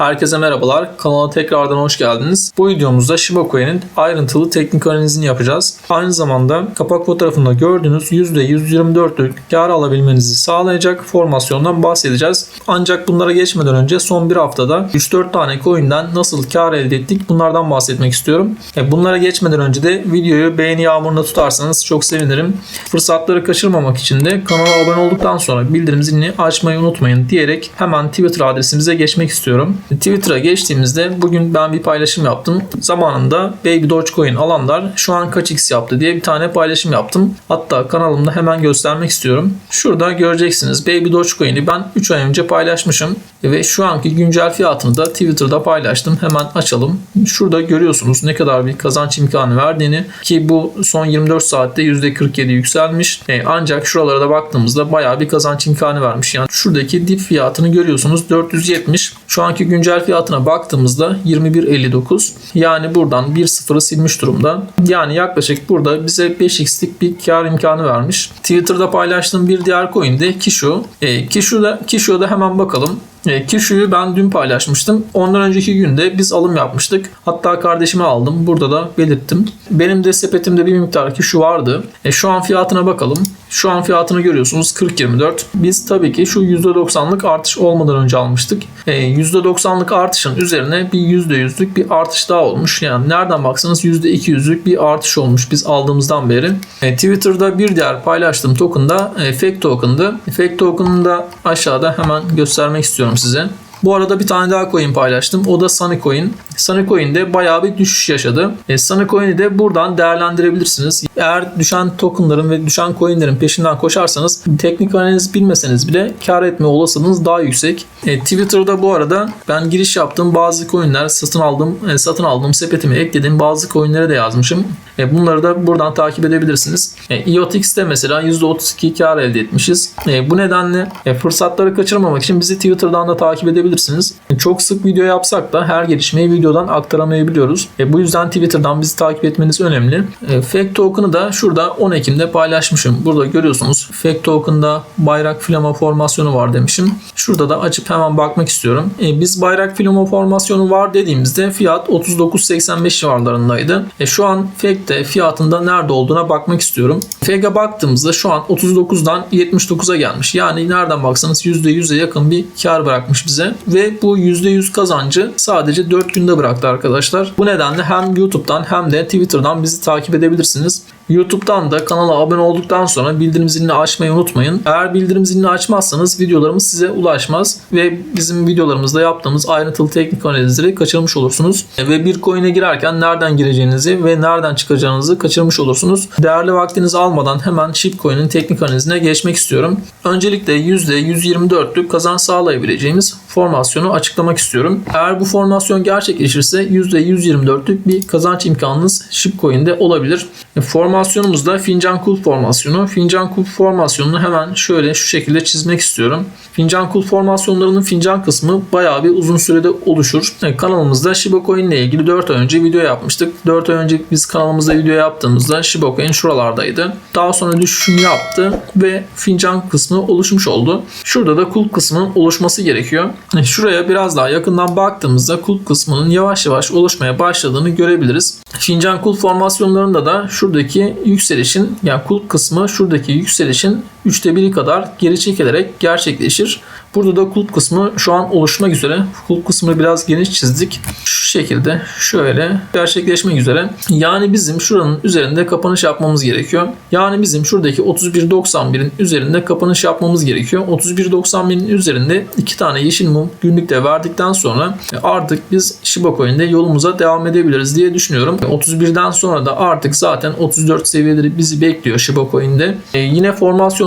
Herkese merhabalar. Kanala tekrardan hoş geldiniz. Bu videomuzda Shiba Coin'in ayrıntılı teknik analizini yapacağız. Aynı zamanda kapak fotoğrafında gördüğünüz %124'lük kar alabilmenizi sağlayacak formasyondan bahsedeceğiz. Ancak bunlara geçmeden önce son bir haftada 3-4 tane coin'den nasıl kar elde ettik bunlardan bahsetmek istiyorum. E, Bunlara geçmeden önce de videoyu beğeni yağmuruna tutarsanız çok sevinirim. Fırsatları kaçırmamak için de kanala abone olduktan sonra bildirim zilini açmayı unutmayın diyerek hemen Twitter adresimize geçmek istiyorum. Twitter'a geçtiğimizde bugün ben bir paylaşım yaptım. Zamanında Baby Dogecoin alanlar şu an kaç x yaptı diye bir tane paylaşım yaptım. Hatta kanalımda hemen göstermek istiyorum. Şurada göreceksiniz Baby Dogecoin'i ben 3 ay önce paylaşmışım ve şu anki güncel fiyatını da Twitter'da paylaştım. Hemen açalım. Şurada görüyorsunuz ne kadar bir kazanç imkanı verdiğini ki bu son 24 saatte %47 yükselmiş. E, ancak şuralara da baktığımızda bayağı bir kazanç imkanı vermiş. Yani şuradaki dip fiyatını görüyorsunuz 470. Şu anki güncel fiyatına baktığımızda 21.59. Yani buradan 1.0'ı silmiş durumda. Yani yaklaşık burada bize 5x'lik bir kar imkanı vermiş. Twitter'da paylaştığım bir diğer coin de Kishu. E, Kishu'da, Kishu'da hemen bakalım. E, ben dün paylaşmıştım. Ondan önceki günde biz alım yapmıştık. Hatta kardeşime aldım. Burada da belirttim. Benim de sepetimde bir miktar Kishu vardı. E, şu an fiyatına bakalım. Şu an fiyatını görüyorsunuz 40.24. Biz tabii ki şu %90'lık artış olmadan önce almıştık. E, %90'lık artışın üzerine bir %100'lük bir artış daha olmuş. Yani nereden baksanız %200'lük bir artış olmuş biz aldığımızdan beri. E, Twitter'da bir diğer paylaştığım token da e, Fake Token'dı. Fake Token'ı da aşağıda hemen göstermek istiyorum size. Bu arada bir tane daha coin paylaştım. O da Sunny Coin. Sunny Coin'de bayağı bir düşüş yaşadı. E, Sunny Coin'i de buradan değerlendirebilirsiniz. Eğer düşen tokenların ve düşen coinlerin peşinden koşarsanız teknik analiz bilmeseniz bile kar etme olasılığınız daha yüksek. E, Twitter'da bu arada ben giriş yaptığım bazı coinler satın aldım, e, satın aldığım sepetime eklediğim bazı coinlere de yazmışım. E, bunları da buradan takip edebilirsiniz. E, IOTX'te mesela %32 kar elde etmişiz. E, bu nedenle e, fırsatları kaçırmamak için bizi Twitter'dan da takip edebilirsiniz. Çok sık video yapsak da her gelişmeyi videodan aktaramayabiliyoruz. E, bu yüzden Twitter'dan bizi takip etmeniz önemli. E, Fake Token'ı da şurada 10 Ekim'de paylaşmışım. Burada görüyorsunuz Fake Token'da bayrak flama formasyonu var demişim. Şurada da açıp hemen bakmak istiyorum. E, biz bayrak flama formasyonu var dediğimizde fiyat 39.85 civarlarındaydı. E, şu an Fake'de fiyatında nerede olduğuna bakmak istiyorum. Fake'e baktığımızda şu an 39'dan 79'a gelmiş. Yani nereden baksanız %100'e yakın bir kar bırakmış bize. Ve bu %100 kazancı sadece 4 günde bıraktı arkadaşlar. Bu nedenle hem YouTube'dan hem de Twitter'dan bizi takip edebilirsiniz. YouTube'dan da kanala abone olduktan sonra bildirim zilini açmayı unutmayın. Eğer bildirim zilini açmazsanız videolarımız size ulaşmaz ve bizim videolarımızda yaptığımız ayrıntılı teknik analizleri kaçırmış olursunuz. Ve bir coin'e girerken nereden gireceğinizi ve nereden çıkacağınızı kaçırmış olursunuz. Değerli vaktinizi almadan hemen Shipcoin'in teknik analizine geçmek istiyorum. Öncelikle %124'lük kazanç sağlayabileceğimiz formasyonu açıklamak istiyorum. Eğer bu formasyon gerçekleşirse %124'lük bir kazanç imkanınız Shipcoin'de olabilir. Formasyonumuzda fincan kulp formasyonu. Fincan kulp formasyonunu hemen şöyle şu şekilde çizmek istiyorum. Fincan kulp formasyonlarının fincan kısmı bayağı bir uzun sürede oluşur. E, Kanalımızda Shiba Coin ile ilgili 4 ay önce video yapmıştık. 4 ay önce biz kanalımızda video yaptığımızda Shiba Coin şuralardaydı. Daha sonra düşüşünü yaptı ve fincan kısmı oluşmuş oldu. Şurada da kulp kısmının oluşması gerekiyor. E, Şuraya biraz daha yakından baktığımızda kulp kısmının yavaş yavaş oluşmaya başladığını görebiliriz. Fincan kulp formasyonlarında da şuradaki yükselişin yani kulp kısmı şuradaki yükselişin üçte biri kadar geri çekilerek gerçekleşir. Burada da kulp kısmı şu an oluşmak üzere. Kulp kısmını biraz geniş çizdik. Şu şekilde şöyle gerçekleşmek üzere. Yani bizim şuranın üzerinde kapanış yapmamız gerekiyor. Yani bizim şuradaki 31.91'in üzerinde kapanış yapmamız gerekiyor. 31.91'in üzerinde iki tane yeşil mum günlükte verdikten sonra artık biz Shiba Coin'de yolumuza devam edebiliriz diye düşünüyorum. 31'den sonra da artık zaten 34 seviyeleri bizi bekliyor Shiba Coin'de. E, yine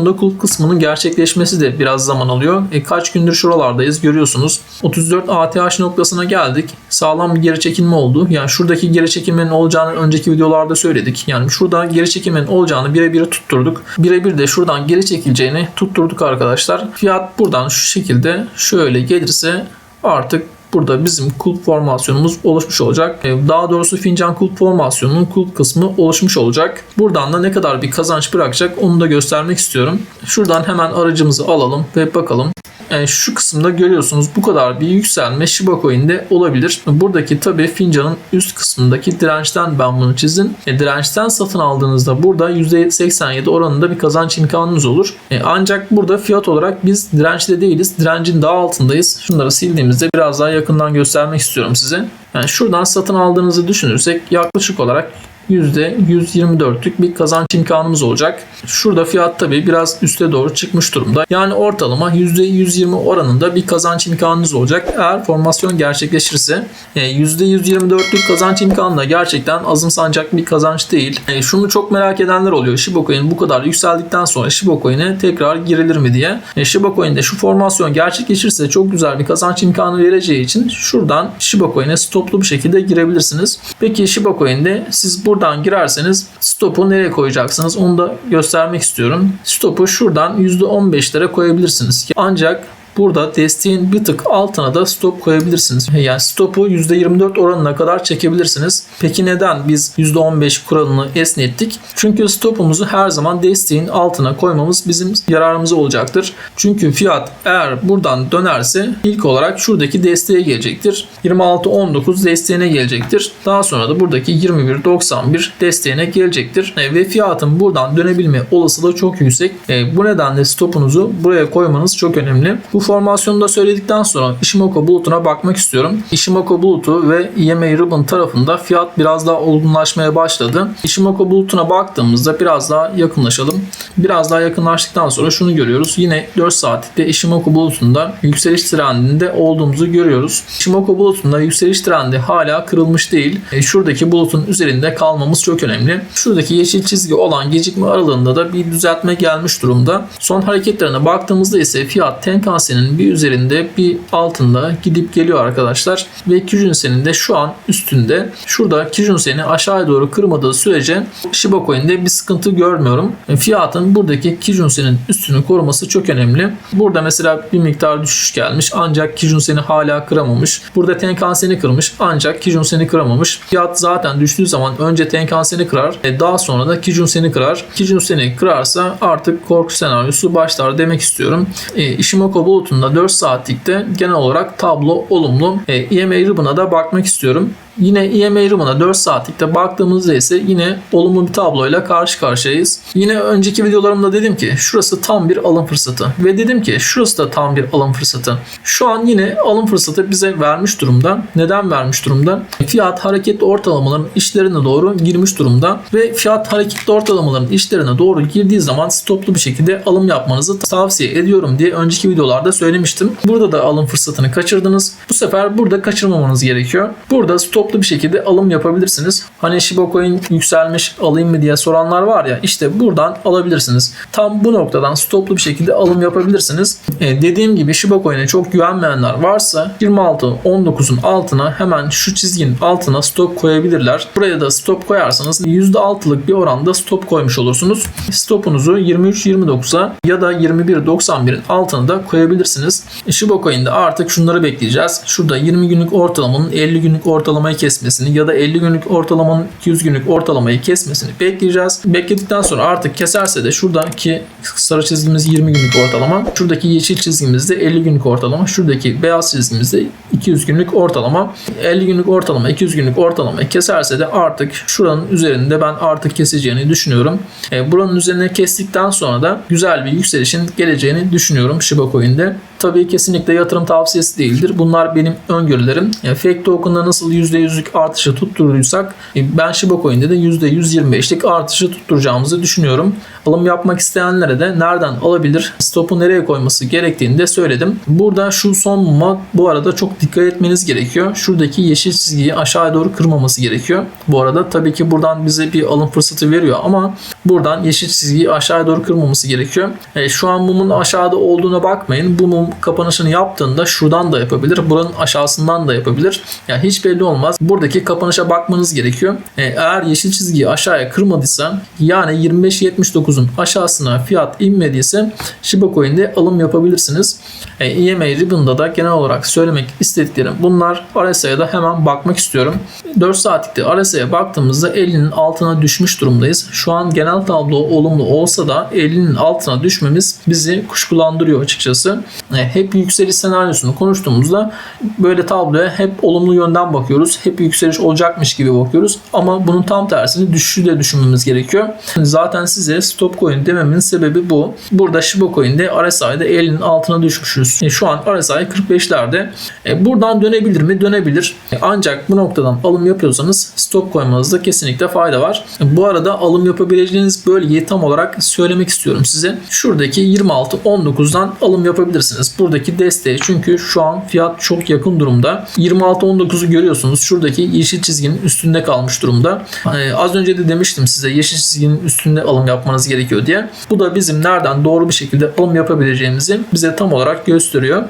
formasyonda kulp kısmının gerçekleşmesi de biraz zaman alıyor. E, kaç gündür şuralardayız görüyorsunuz. 34 ATH noktasına geldik. Sağlam bir geri çekilme oldu. Yani şuradaki geri çekilmenin olacağını önceki videolarda söyledik. Yani şurada geri çekilmenin olacağını birebir tutturduk. Birebir de şuradan geri çekileceğini tutturduk arkadaşlar. Fiyat buradan şu şekilde şöyle gelirse artık burada bizim kulp formasyonumuz oluşmuş olacak. E, Daha doğrusu fincan kulp formasyonunun kulp kısmı oluşmuş olacak. Buradan da ne kadar bir kazanç bırakacak onu da göstermek istiyorum. Şuradan hemen aracımızı alalım ve bakalım. E, şu kısımda görüyorsunuz bu kadar bir yükselme Shiba Coin'de olabilir. Buradaki tabi fincanın üst kısmındaki dirençten ben bunu çizdim. E, dirençten satın aldığınızda burada %87 oranında bir kazanç imkanınız olur. E, ancak burada fiyat olarak biz dirençte değiliz. Direncin daha altındayız. Şunları sildiğimizde biraz daha yakından göstermek istiyorum size. Yani şuradan satın aldığınızı düşünürsek yaklaşık olarak %124'lük bir kazanç imkanımız olacak. Şurada fiyat tabi biraz üste doğru çıkmış durumda. Yani ortalama %120 oranında bir kazanç imkanınız olacak. Eğer formasyon gerçekleşirse %124'lük e, kazanç imkanı da gerçekten azımsanacak bir kazanç değil. E, şunu çok merak edenler oluyor. Shiba bu kadar yükseldikten sonra Shiba Coin'e tekrar girilir mi diye. E, Shiba Coin'de şu formasyon gerçekleşirse çok güzel bir kazanç imkanı vereceği için şuradan Shiba Coin'e stoplu bir şekilde girebilirsiniz. Peki Shiba Coin'de siz burada buradan girerseniz stopu nereye koyacaksınız onu da göstermek istiyorum. Stopu şuradan %15'lere koyabilirsiniz. Ancak Burada desteğin bir tık altına da stop koyabilirsiniz. Yani stopu %24 oranına kadar çekebilirsiniz. Peki neden biz %15 kuralını esnettik? Çünkü stopumuzu her zaman desteğin altına koymamız bizim yararımıza olacaktır. Çünkü fiyat eğer buradan dönerse ilk olarak şuradaki desteğe gelecektir. 26.19 desteğine gelecektir. Daha sonra da buradaki 21.91 desteğine gelecektir. E, ve fiyatın buradan dönebilme olasılığı çok yüksek. E, bu nedenle stopunuzu buraya koymanız çok önemli. Bu formasyonu da söyledikten sonra Ishimoku bulutuna bakmak istiyorum. Ishimoku bulutu ve EMA Ribbon tarafında fiyat biraz daha olgunlaşmaya başladı. Ishimoku bulutuna baktığımızda biraz daha yakınlaşalım. Biraz daha yakınlaştıktan sonra şunu görüyoruz. Yine 4 saatlikte Ishimoku bulutunda yükseliş trendinde olduğumuzu görüyoruz. Ishimoku bulutunda yükseliş trendi hala kırılmış değil. E, şuradaki bulutun üzerinde kalmamız çok önemli. Şuradaki yeşil çizgi olan gecikme aralığında da bir düzeltme gelmiş durumda. Son hareketlerine baktığımızda ise fiyat Tenkan Kijunsen'in bir üzerinde bir altında gidip geliyor arkadaşlar. Ve Kijunsen'in de şu an üstünde. Şurada Kijunsen'i aşağıya doğru kırmadığı sürece Shiba Coin'de bir sıkıntı görmüyorum. E, fiyatın buradaki Kijunsen'in üstünü koruması çok önemli. Burada mesela bir miktar düşüş gelmiş ancak Kijunsen'i hala kıramamış. Burada Tenkan-sen'i kırmış ancak Kijunsen'i kıramamış. Fiyat zaten düştüğü zaman önce Tenkan-sen'i kırar e, daha sonra da Kijunsen'i kırar. Kijunsen'i kırarsa artık korku senaryosu başlar demek istiyorum. E, Ishimoku bulutunda 4 saatlikte genel olarak tablo olumlu. E, EMA Ribbon'a da bakmak istiyorum. Yine EMA Room'una 4 saatlikte baktığımızda ise yine olumlu bir tabloyla karşı karşıyayız. Yine önceki videolarımda dedim ki şurası tam bir alım fırsatı ve dedim ki şurası da tam bir alım fırsatı. Şu an yine alım fırsatı bize vermiş durumda. Neden vermiş durumda? Fiyat hareketli ortalamaların işlerine doğru girmiş durumda ve fiyat hareketli ortalamaların işlerine doğru girdiği zaman stoplu bir şekilde alım yapmanızı tavsiye ediyorum diye önceki videolarda söylemiştim. Burada da alım fırsatını kaçırdınız. Bu sefer burada kaçırmamanız gerekiyor. Burada stop stoplu bir şekilde alım yapabilirsiniz. Hani Shiba Coin yükselmiş alayım mı diye soranlar var ya işte buradan alabilirsiniz. Tam bu noktadan stoplu bir şekilde alım yapabilirsiniz. E, dediğim gibi Shiba Coin'e çok güvenmeyenler varsa 26-19'un altına hemen şu çizginin altına stop koyabilirler. Buraya da stop koyarsanız %6'lık bir oranda stop koymuş olursunuz. Stopunuzu 23-29'a ya da 21-91'in altına da koyabilirsiniz. Shiba Coin'de artık şunları bekleyeceğiz. Şurada 20 günlük ortalamanın 50 günlük ortalamayı kesmesini ya da 50 günlük ortalamanın 200 günlük ortalamayı kesmesini bekleyeceğiz. Bekledikten sonra artık keserse de şuradaki sarı çizgimiz 20 günlük ortalama. Şuradaki yeşil çizgimiz de 50 günlük ortalama. Şuradaki beyaz çizgimiz de 200 günlük ortalama. 50 günlük ortalama 200 günlük ortalamayı keserse de artık şuranın üzerinde ben artık keseceğini düşünüyorum. E, buranın üzerine kestikten sonra da güzel bir yükselişin geleceğini düşünüyorum Shiba Coin'de. Tabii kesinlikle yatırım tavsiyesi değildir. Bunlar benim öngörülerim. Yani fake token'da nasıl %100'lük artışı tutturduysak e, ben Shiba Coin'de de %125'lik artışı tutturacağımızı düşünüyorum. Alım yapmak isteyenlere de nereden alabilir, stopu nereye koyması gerektiğini de söyledim. Burada şu son muma bu arada çok dikkat etmeniz gerekiyor. Şuradaki yeşil çizgiyi aşağıya doğru kırmaması gerekiyor. Bu arada tabii ki buradan bize bir alım fırsatı veriyor ama buradan yeşil çizgiyi aşağıya doğru kırmaması gerekiyor. E, şu an mumun aşağıda olduğuna bakmayın. Bu mum kapanışını yaptığında şuradan da yapabilir. Buranın aşağısından da yapabilir. Yani hiç belli olmaz. Buradaki kapanışa bakmanız gerekiyor. E, eğer yeşil çizgiyi aşağıya kırmadıysa yani 25.79'un aşağısına fiyat inmediyse Shiba Coin'de alım yapabilirsiniz. E, EMA Ribbon'da da genel olarak söylemek istediklerim bunlar. RSI'ye da hemen bakmak istiyorum. 4 saatlikte RSI'ye baktığımızda 50'nin altına düşmüş durumdayız. Şu an genel tablo olumlu olsa da 50'nin altına düşmemiz bizi kuşkulandırıyor açıkçası. E, hep yükseliş senaryosunu konuştuğumuzda böyle tabloya hep olumlu yönden bakıyoruz. Hep yükseliş olacakmış gibi bakıyoruz. Ama bunun tam tersini düşüşü de düşünmemiz gerekiyor. Zaten size stop coin dememin sebebi bu. Burada Shiba Coin'de RSI'de 50'nin altına düşmüşüz. E, şu an RSI 45'lerde. E, buradan dönebilir mi? Dönebilir. E, ancak bu noktadan alım yapıyorsanız stop koymanızda kesinlikle fayda var. Bu arada alım yapabileceğiniz bölgeyi tam olarak söylemek istiyorum size. Şuradaki 26.19'dan alım yapabilirsiniz. Buradaki desteği çünkü şu an fiyat çok yakın durumda. 26.19'u görüyorsunuz. Şuradaki yeşil çizginin üstünde kalmış durumda. Ee, az önce de demiştim size yeşil çizginin üstünde alım yapmanız gerekiyor diye. Bu da bizim nereden doğru bir şekilde alım yapabileceğimizi bize tam olarak gösteriyor.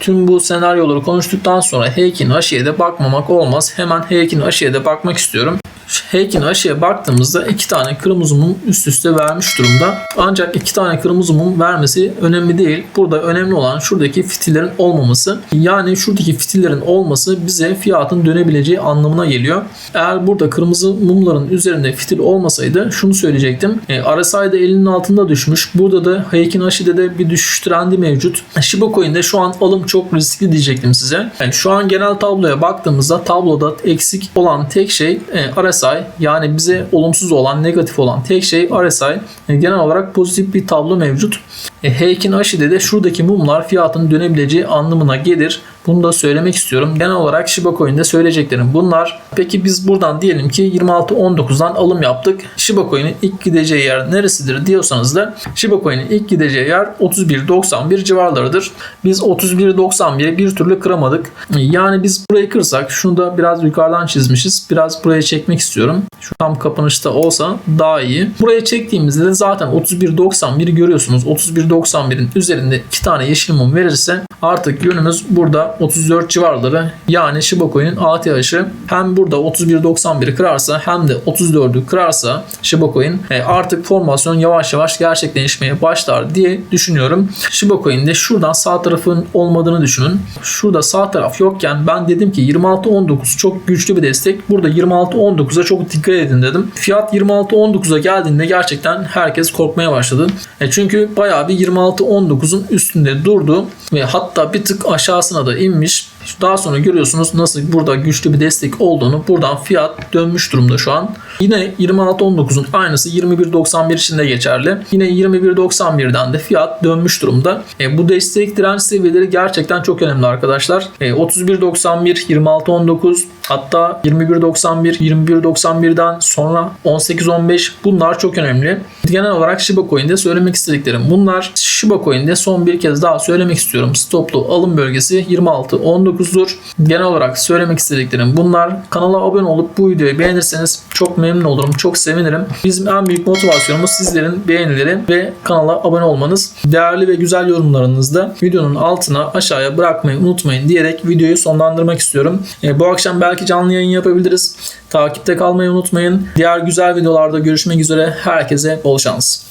Tüm bu senaryoları konuştuktan sonra Heikin Aşi'ye de bakmamak olmaz. Hemen Heikin Aşi'ye de bakmak istiyorum. Heikin Aşi'ye baktığımızda iki tane kırmızı mum üst üste vermiş durumda. Ancak iki tane kırmızı mum vermesi önemli değil. Burada önemli olan şuradaki fitillerin olmaması. Yani şuradaki fitillerin olması bize fiyatın dönebileceği anlamına geliyor. Eğer burada kırmızı mumların üzerinde fitil olmasaydı şunu söyleyecektim. E, RSI'de elinin altında düşmüş. Burada da Heikin Aşi'de de bir düşüş trendi mevcut. Shiba Coin'de şu an alım çok riskli diyecektim size. Yani şu an genel tabloya baktığımızda tabloda eksik olan tek şey e, RSI yani bize olumsuz olan negatif olan tek şey RSI. E, genel olarak pozitif bir tablo mevcut. E, Heikin Ashi'de de şuradaki mumlar fiyatın dönebileceği anlamına gelir. Bunu da söylemek istiyorum. Genel olarak Shiba Coin'de söyleyeceklerim bunlar. Peki biz buradan diyelim ki 26.19'dan alım yaptık. Shiba Coin'in ilk gideceği yer neresidir diyorsanız da Shiba Coin'in ilk gideceği yer 31.91 civarlarıdır. Biz 31.91'i bir türlü kıramadık. Yani biz burayı kırsak şunu da biraz yukarıdan çizmişiz. Biraz buraya çekmek istiyorum. Şu tam kapanışta olsa daha iyi. Buraya çektiğimizde de zaten 31.91'i görüyorsunuz. 31.91'in üzerinde iki tane yeşil mum verirse artık yönümüz burada 34 civarları. Yani Shiba Coin'in ATH'ı hem burada 31.91'i kırarsa hem de 34'ü kırarsa Shiba Coin e, artık formasyon yavaş yavaş gerçekleşmeye başlar diye düşünüyorum. Shiba Coin'de şuradan sağ tarafın olmadığını düşünün. Şurada sağ taraf yokken ben dedim ki 26.19 çok güçlü bir destek. Burada 26.19'a çok dikkat edin dedim. Fiyat 26.19'a geldiğinde gerçekten herkes korkmaya başladı. E çünkü bayağı bir 26.19'un üstünde durdu ve hatta bir tık aşağısına da inmiş. Daha sonra görüyorsunuz nasıl burada güçlü bir destek olduğunu. Buradan fiyat dönmüş durumda şu an. Yine 26.19'un aynısı 21.91 için de geçerli. Yine 21.91'den de fiyat dönmüş durumda. E, bu destek direnç seviyeleri gerçekten çok önemli arkadaşlar. E, 31.91, 26.19 hatta 21.91, 21.91'den sonra 18.15 bunlar çok önemli. Genel olarak Shiba Coin'de söylemek istediklerim bunlar. Shiba Coin'de son bir kez daha söylemek istiyorum. Stoplu alım bölgesi 26.19'dur. Genel olarak söylemek istediklerim bunlar. Kanala abone olup bu videoyu beğenirseniz çok memnun olurum. Çok sevinirim. Bizim en büyük motivasyonumuz sizlerin beğenileri ve kanala abone olmanız. Değerli ve güzel yorumlarınızı da videonun altına aşağıya bırakmayı unutmayın diyerek videoyu sonlandırmak istiyorum. E, bu akşam belki canlı yayın yapabiliriz. Takipte kalmayı unutmayın. Diğer güzel videolarda görüşmek üzere. Herkese bol şans.